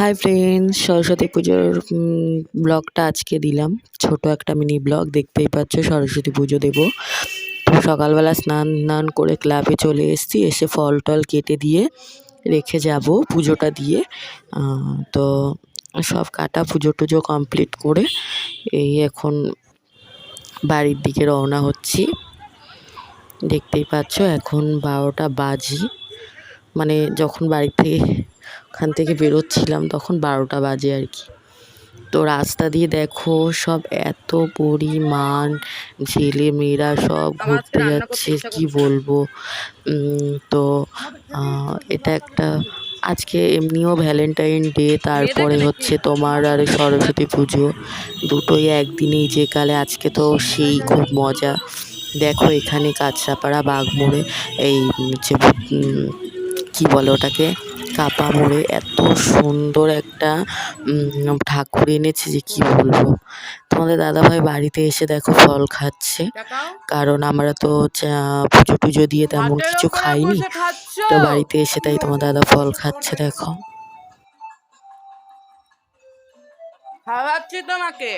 Hi friends Saraswati পুজোর ব্লগটা আজকে দিলাম। ছোট একটা মিনি ব্লগ দেখতেই পাচ্ছ, সরস্বতী পুজো দেবো। তো সকালবেলা স্নান স্নান করে ক্লাবে চলে এসেছি, এসে ফল টল কেটে দিয়ে রেখে যাব পুজোটা দিয়ে। তো সব কাটা পুজো টুজো কমপ্লিট করে এই এখন বাড়ির দিকে রওনা হচ্ছি। দেখতেই পাচ্ছ, এখন বারোটা বাজি। মানে যখন বাড়ি থেকে ওখান থেকে বেরোচ্ছিলাম তখন বারোটা বাজে আর কি। তো রাস্তা দিয়ে দেখো সব এত পরিমাণ ছেলে মেয়েরা সব ঘুরতে যাচ্ছে কি বলব? তো এটা একটা আজকে এমনিও ভ্যালেন্টাইন ডে তারপরে হচ্ছে তোমার আর সরস্বতী পুজো। দুটোই একদিনেই যে কালে আজকে তো সেই খুব মজা। দেখো এখানে কাঁচরাপাড়া বাঘমোড়ে এই যে কী কি বলে ওটাকে? কাপা মোড়ে এত সুন্দর একটা ঠাকুর এনেছে যে কি বলব। তোমাদের দাদাভাই বাড়িতে এসে দেখো ফল খাচ্ছে। কারণ আমরা তো পুজো টুজো দিয়ে তেমন কিছু খাইনি। তো বাড়িতে এসে তাই তোমার দাদা ফল খাচ্ছে দেখো। খাওয়াচ্ছি তোমাকে।